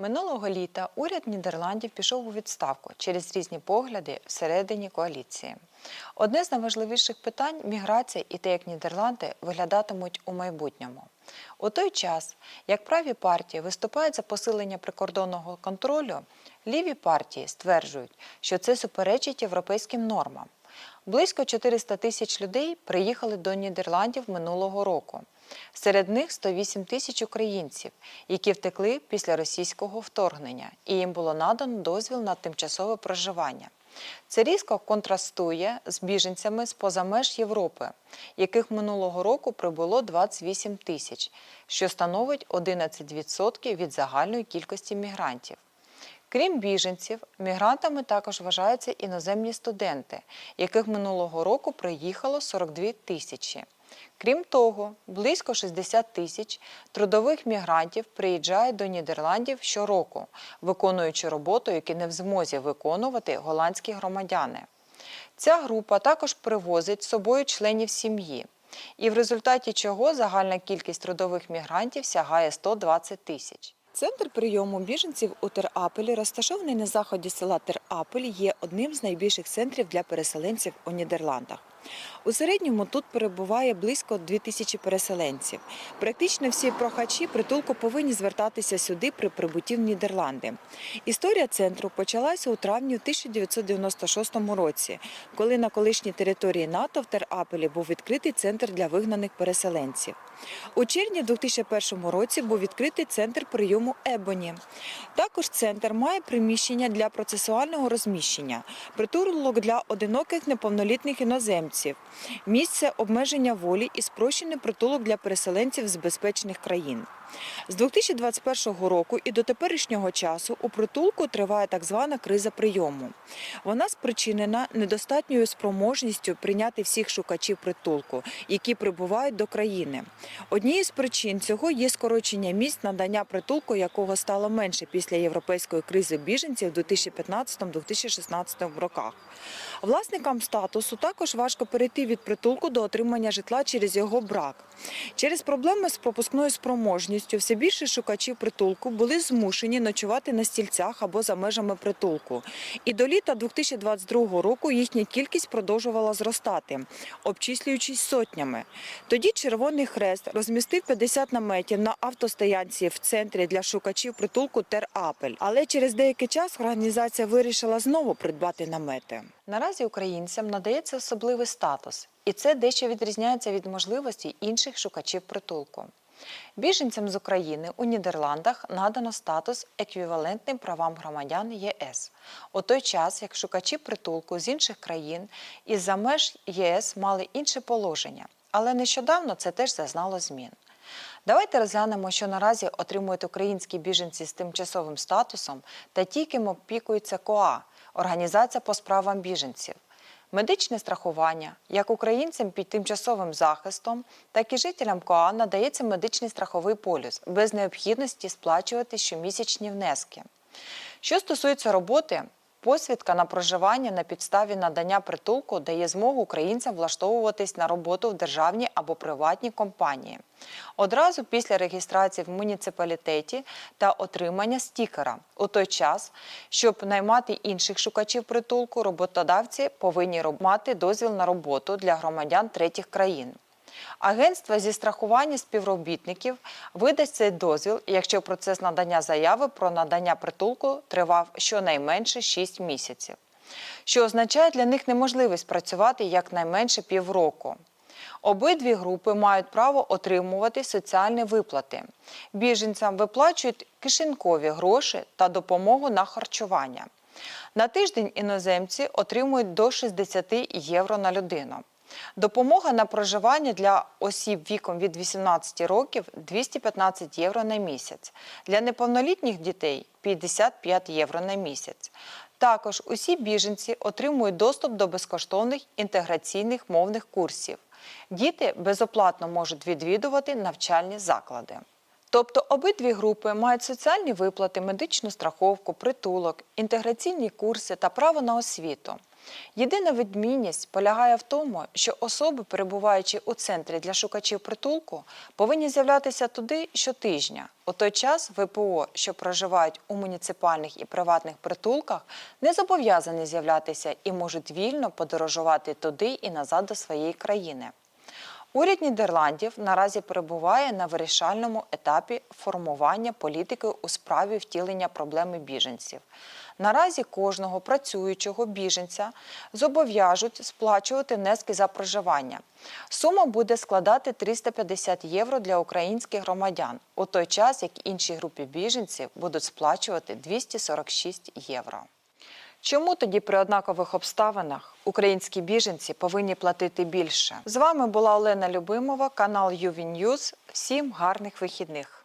Минулого літа уряд Нідерландів пішов у відставку через різні погляди всередині коаліції. Одне з найважливіших питань міграція і те, як Нідерланди виглядатимуть у майбутньому. У той час, як праві партії виступають за посилення прикордонного контролю, ліві партії стверджують, що це суперечить європейським нормам. Близько 400 тисяч людей приїхали до Нідерландів минулого року. Серед них 108 тисяч українців, які втекли після російського вторгнення, і їм було надано дозвіл на тимчасове проживання. Це різко контрастує з біженцями з поза меж Європи, яких минулого року прибуло 28 тисяч, що становить 11% від загальної кількості мігрантів. Крім біженців, мігрантами також вважаються іноземні студенти, яких минулого року приїхало 42 тисячі. Крім того, близько 60 тисяч трудових мігрантів приїжджають до Нідерландів щороку, виконуючи роботу, яку не в змозі виконувати голландські громадяни. Ця група також привозить з собою членів сім'ї, і в результаті чого загальна кількість трудових мігрантів сягає 120 тисяч. Центр прийому біженців у Терапелі, розташований на заході села Терапель, є одним з найбільших центрів для переселенців у Нідерландах. У середньому тут перебуває близько 2000 переселенців. Практично всі прохачі притулку повинні звертатися сюди при прибутті в Нідерланди. Історія центру почалася у травні 1996 році, коли на колишній території НАТО в Терапелі був відкритий центр для вигнаних переселенців. У червні 2001 році був відкритий центр прийому Ебоні. Також центр має приміщення для процесуального розміщення, притулок для одиноких неповнолітніх іноземців, місце обмеження волі і спрощений притулок для переселенців з безпечних країн. З 2021 року і до теперішнього часу у притулку триває так звана криза прийому. Вона спричинена недостатньою спроможністю прийняти всіх шукачів притулку, які прибувають до країни. Однією з причин цього є скорочення місць надання притулку, якого стало менше після європейської кризи біженців у 2015-2016 роках. Власникам статусу також важко перейти від притулку до отримання житла через його брак. Через проблеми з пропускною спроможністю все більше шукачів притулку були змушені ночувати на стільцях або за межами притулку. І до літа 2022 року їхня кількість продовжувала зростати, обчислюючись сотнями. Тоді Червоний Хрест розмістив 50 наметів на автостоянці в центрі для шукачів притулку Терапель. Але через деякий час організація вирішила знову придбати намети. Наразі українцям надається особливий статус, і це дещо відрізняється від можливостей інших шукачів притулку. Біженцям з України у Нідерландах надано статус еквівалентний правам громадян ЄС, у той час як шукачі притулку з інших країн із-за меж ЄС мали інше положення, але нещодавно це теж зазнало змін. Давайте розглянемо, що наразі отримують українські біженці з тимчасовим статусом та ті, ким опікується КОА Організація по справам біженців. Медичне страхування як українцям під тимчасовим захистом, так і жителям КОА надається медичний страховий полюс без необхідності сплачувати щомісячні внески. Що стосується роботи, посвідка на проживання на підставі надання притулку дає змогу українцям влаштовуватись на роботу в державні або приватні компанії. Одразу після реєстрації в муніципалітеті та отримання стікера. У той час, щоб наймати інших шукачів притулку, роботодавці повинні мати дозвіл на роботу для громадян третіх країн. Агентство зі страхування співробітників видасть цей дозвіл, якщо процес надання заяви про надання притулку тривав щонайменше 6 місяців, що означає для них неможливість працювати якнайменше півроку. Обидві групи мають право отримувати соціальні виплати. Біженцям виплачують кишенькові гроші та допомогу на харчування. На тиждень іноземці отримують до 60 євро на людину. Допомога на проживання для осіб віком від 18 років 215 євро на місяць. Для неповнолітніх дітей 55 євро на місяць. Також усі біженці отримують доступ до безкоштовних інтеграційних мовних курсів. Діти безоплатно можуть відвідувати навчальні заклади. Тобто обидві групи мають соціальні виплати, медичну страховку, притулок, інтеграційні курси та право на освіту. Єдина відмінність полягає в тому, що особи, перебуваючи у центрі для шукачів притулку, повинні з'являтися туди щотижня. У той час ВПО, що проживають у муніципальних і приватних притулках, не зобов'язані з'являтися і можуть вільно подорожувати туди і назад до своєї країни. Уряд Нідерландів наразі перебуває на вирішальному етапі формування політики у справі втілення проблеми біженців. Наразі кожного працюючого біженця зобов'яжуть сплачувати внески за проживання. Сума буде складати 350 євро для українських громадян, у той час як інші групи біженців будуть сплачувати 246 євро. Чому тоді при однакових обставинах українські біженці повинні платити більше? З вами була Олена Любимова, канал Ювінюз. Всім гарних вихідних.